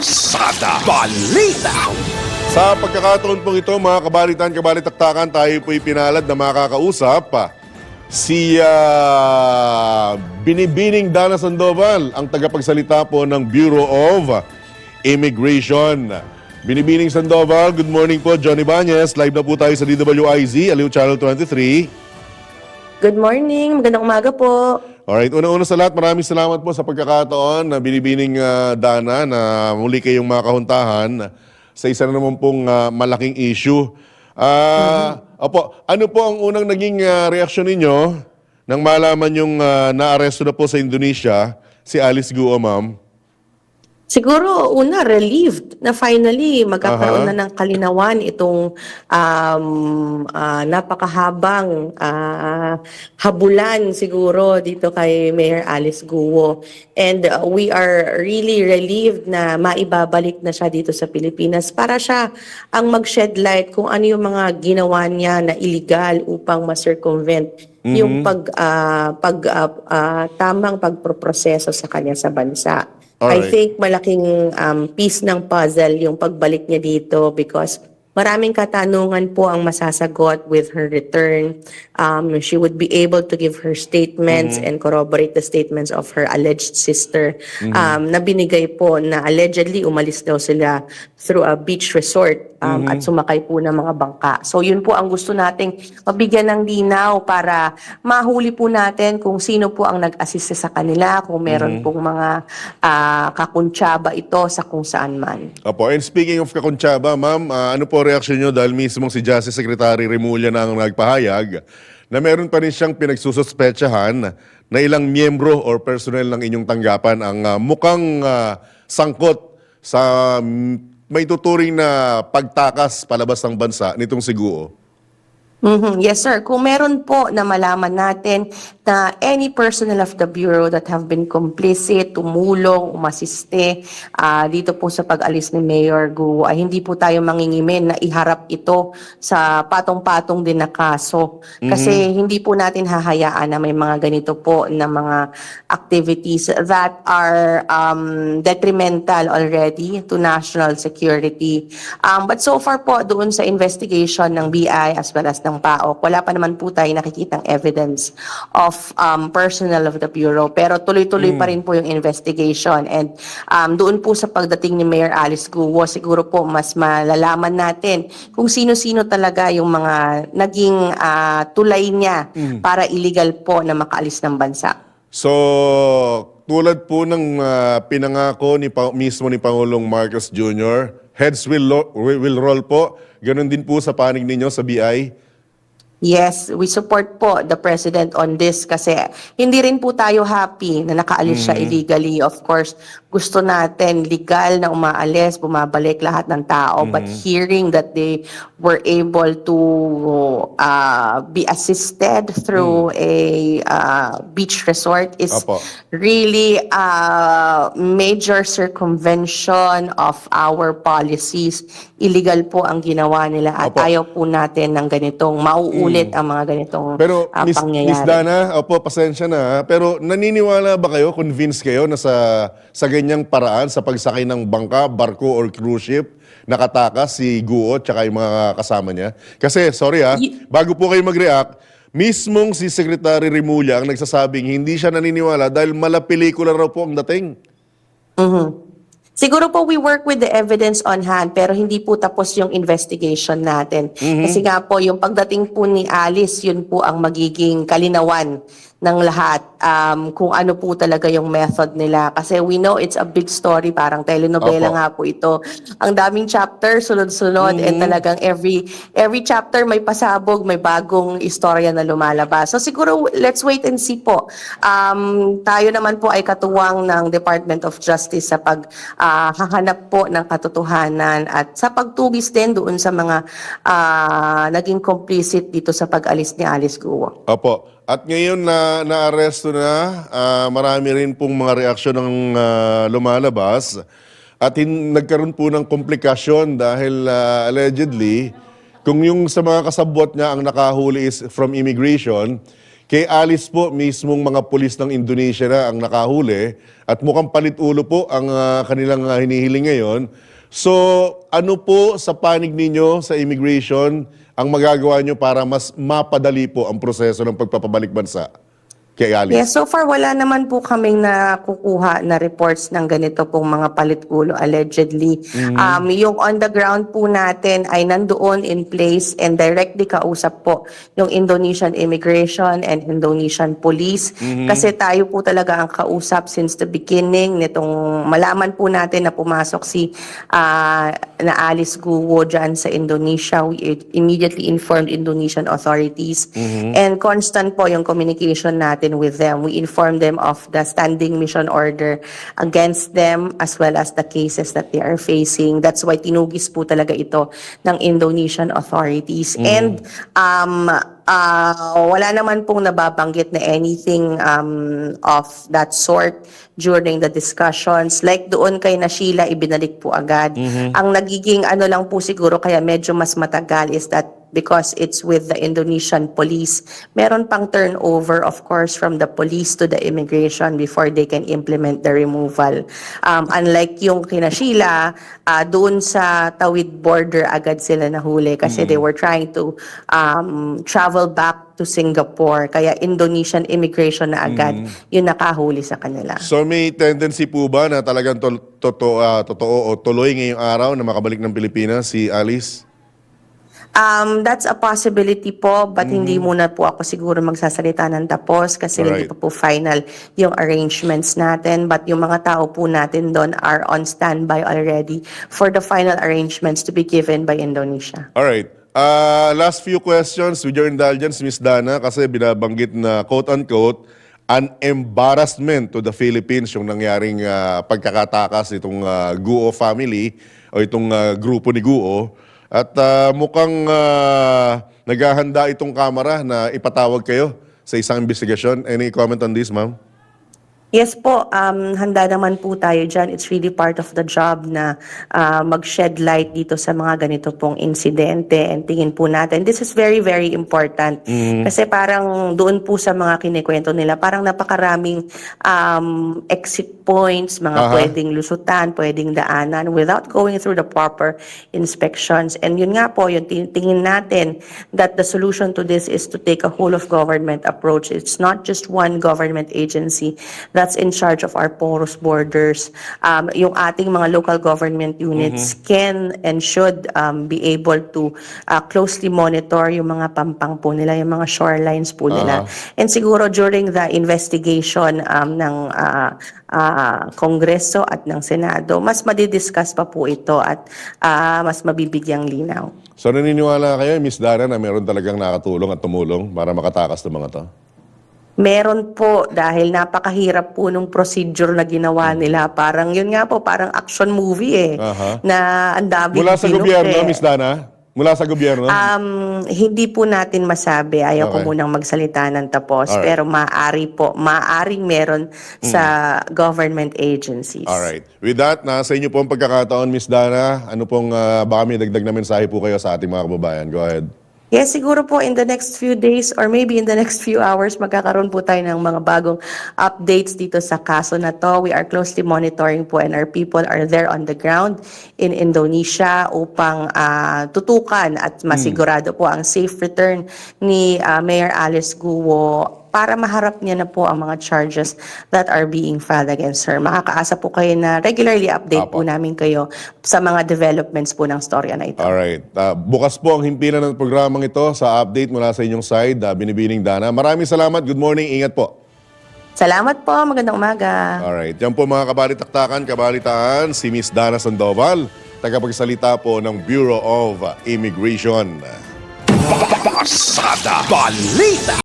Pasada Balita Sa pagkakataon pong ito, mga kabalitan, kabalitaktakan, tayo po'y pinalad na makakausap si ah, Binibining Dana Sandoval, ang tagapagsalita po ng Bureau of Immigration. Binibining Sandoval, good morning po. Johnny Banyes, live na po tayo sa DWIZ, Aliw Channel 23. Good morning, magandang umaga po. Alright, una-una sa lahat, maraming salamat po sa pagkakataon na binibining ah, Dana na muli kayong makahuntahan sa isa na naman pong ah, malaking issue. Ah, Opo, ano po ang unang naging ah, reaksyon ninyo nang malaman yung ah, naaresto na po sa Indonesia si Alice Guo, ma'am? Siguro una relieved na finally magkakaroon Aha. na ng kalinawan itong um, ah, napakahabang ah, habulan siguro dito kay Mayor Alice Guo. And uh, we are really relieved na maibabalik na siya dito sa Pilipinas para siya ang mag-shed light kung ano yung mga ginawa niya na illegal upang ma-circumvent yung pag, ah, pag ah, ah, tamang pagproproseso sa kanya sa bansa. I Alright. think malaking um, piece ng puzzle yung pagbalik niya dito because maraming katanungan po ang masasagot with her return. Um, she would be able to give her statements and corroborate the statements of her alleged sister um, na binigay po na allegedly umalis daw sila through a beach resort um, at sumakay po ng mga bangka. So yun po ang gusto nating mabigyan ng linaw para mahuli po natin kung sino po ang nag-assist sa kanila, kung meron pong mga ah, kakuntsaba ito sa kung saan man. Opo, and speaking of Kakuntsaba, ma'am, ah, ano po reaksyon nyo dahil mismong si Justice Secretary Remulla na ang nagpahayag na meron pa rin siyang pinagsususpetsahan na ilang miyembro or personnel ng inyong tanggapan ang ah, mukhang ah, sangkot sa may tuturing na pagtakas palabas ng bansa nitong siguo. Mhm, Yes, sir. Kung meron po na malaman natin na any personnel of the Bureau that have been complicit, tumulong, umasiste ah, dito po sa pag-alis ni Mayor Gu, ay hindi po tayo mangingimin na iharap ito sa patong-patong din na kaso. Kasi hindi po natin hahayaan na may mga ganito po na mga activities that are um, detrimental already to national security. Um, but so far po, doon sa investigation ng BI as well as ng PAOK, wala pa naman po tayo nakikitang evidence of um, personnel of the Bureau. Pero tuloy-tuloy pa rin po yung investigation. And um, doon po sa pagdating ni Mayor Alice Guo, siguro po mas malalaman natin kung sino-sino talaga yung mga naging ah, tulay niya para illegal po na makaalis ng bansa. So, tulad po ng ah, pinangako ni pa- mismo ni Pangulong Marcos Jr., heads will, will roll po. Ganon din po sa panig ninyo sa BI. Yes, we support po the president on this kasi hindi rin po tayo happy na nakaalis siya illegally. Of course, gusto natin legal na umaalis, bumabalik lahat ng tao. But hearing that they were able to uh, be assisted through a uh, beach resort is Apo. really a major circumvention of our policies. Illegal po ang ginawa nila at Apo. ayaw po natin ng ganitong mauulit ang mga ganitong Pero ah, Miss, pangyayari. Miss Dana, opo, pasensya na. ha. Pero naniniwala ba kayo, convinced kayo na sa, sa ganyang paraan, sa pagsakay ng bangka, barko or cruise ship, nakatakas si Guo at yung mga kasama niya? Kasi, sorry ha, Y- bago po kayo mag-react, mismong si Secretary Remulla ang nagsasabing hindi siya naniniwala dahil mala pelikula raw po ang dating. Mhm. Siguro po we work with the evidence on hand pero hindi po tapos yung investigation natin. Kasi nga po yung pagdating po ni Alice, yun po ang magiging kalinawan ng lahat um, kung ano po talaga yung method nila. Kasi we know it's a big story, parang telenovela Opo. nga po ito. Ang daming chapter, sunod-sunod, and talagang every every chapter may pasabog, may bagong istorya na lumalabas. So siguro let's wait and see po. Um, tayo naman po ay katuwang ng Department of Justice sa pag ah, hahanap po ng katotohanan at sa pagtugis din doon sa mga ah, naging complicit dito sa pag-alis ni Alice Guo. Opo. At ngayon na naaresto na, ah, marami rin pong mga reaksyon ng ah, lumalabas. At hin- nagkaroon po ng komplikasyon dahil ah, allegedly, kung yung sa mga kasabwat niya ang nakahuli is from immigration, Kay Alice po, mismong mga pulis ng Indonesia na ang nakahuli at mukhang palit ulo po ang ah, kanilang ah, hinihiling ngayon. So, ano po sa panig ninyo sa immigration ang magagawa nyo para mas mapadali po ang proseso ng pagpapabalik bansa? Kay Alice. Yes, so far wala naman po kaming nakukuha na reports ng ganito pong mga palit-ulo allegedly. Um, yung on the ground po natin ay nandoon in place and directly kausap po yung Indonesian Immigration and Indonesian Police. Kasi tayo po talaga ang kausap since the beginning nitong malaman po natin na pumasok si ah, na Alice Guo dyan sa Indonesia. We immediately informed Indonesian authorities and constant po yung communication natin with them. We inform them of the standing mission order against them as well as the cases that they are facing. That's why tinugis po talaga ito ng Indonesian authorities. And um, ah, wala naman pong nababanggit na anything um, of that sort during the discussions. Like doon kay na Sheila, ibinalik po agad. Ang nagiging ano lang po siguro kaya medyo mas matagal is that because it's with the Indonesian police. Meron pang turnover, of course, from the police to the immigration before they can implement the removal. Um, unlike yung kina Sheila, ah, doon sa Tawid border agad sila nahuli kasi they were trying to um, travel back to Singapore. Kaya Indonesian immigration na agad yung nakahuli sa kanila. So may tendency po ba na talagang to- totoo, ah, totoo o tuloy ngayong araw na makabalik ng Pilipinas si Alice? Um, that's a possibility po, but hindi muna po ako siguro magsasalita ng tapos kasi hindi Alright. pa po final yung arrangements natin. But yung mga tao po natin doon are on standby already for the final arrangements to be given by Indonesia. All right. Uh, last few questions with your indulgence, Miss Dana, kasi binabanggit na quote-unquote, an embarrassment to the Philippines yung nangyaring ah, pagkakatakas itong ah, Guo family o itong ah, grupo ni Guo. At ah, mukhang ah, naghahanda itong kamera na ipatawag kayo sa isang investigasyon. Any comment on this, ma'am? Yes po, um, handa naman po tayo dyan. It's really part of the job na uh, mag-shed light dito sa mga ganito pong insidente and tingin po natin. This is very, very important. Kasi parang doon po sa mga kinikwento nila, parang napakaraming um, exit points, mga Aha. pwedeng lusutan, pwedeng daanan without going through the proper inspections. And yun nga po, yung tin- tingin natin that the solution to this is to take a whole of government approach. It's not just one government agency that's in charge of our porous borders. Um, yung ating mga local government units can and should um, be able to uh, closely monitor yung mga pampang po nila, yung mga shorelines po nila. And siguro during the investigation um, ng uh, uh, Kongreso at ng Senado, mas madidiscuss pa po ito at uh, mas mabibigyang linaw. So naniniwala kayo, Miss Dana, na meron talagang nakatulong at tumulong para makatakas ng mga to? Meron po dahil napakahirap po nung procedure na ginawa nila. Parang yun nga po, parang action movie eh. Aha. Na ang dami Mula sa binuk gobyerno, eh. Miss Dana? Mula sa gobyerno? Um, hindi po natin masabi. Ayaw Okay. ko munang magsalita ng tapos. Alright. Pero maaari po, maaaring meron sa government agencies. Alright. With that, nasa inyo po ang pagkakataon, Miss Dana. Ano pong uh, baka may dagdag na mensahe po kayo sa ating mga kababayan? Go ahead. Yes, siguro po in the next few days or maybe in the next few hours, magkakaroon po tayo ng mga bagong updates dito sa kaso na to. We are closely monitoring po and our people are there on the ground in Indonesia upang ah, tutukan at masigurado po ang safe return ni ah, Mayor Alice Guo para maharap niya na po ang mga charges that are being filed against her. Makakaasa po kayo na regularly update po Apo. namin kayo sa mga developments po ng storya na ito. Alright. Uh, bukas po ang himpilan ng programang ito sa update mula sa inyong side, uh, Binibining Dana. Maraming salamat. Good morning. Ingat po. Salamat po. Magandang umaga. Alright. Yan po mga kabalitaktakan, kabalitaan, si Miss Dana Sandoval, tagapagsalita po ng Bureau of Immigration. Pasada Balita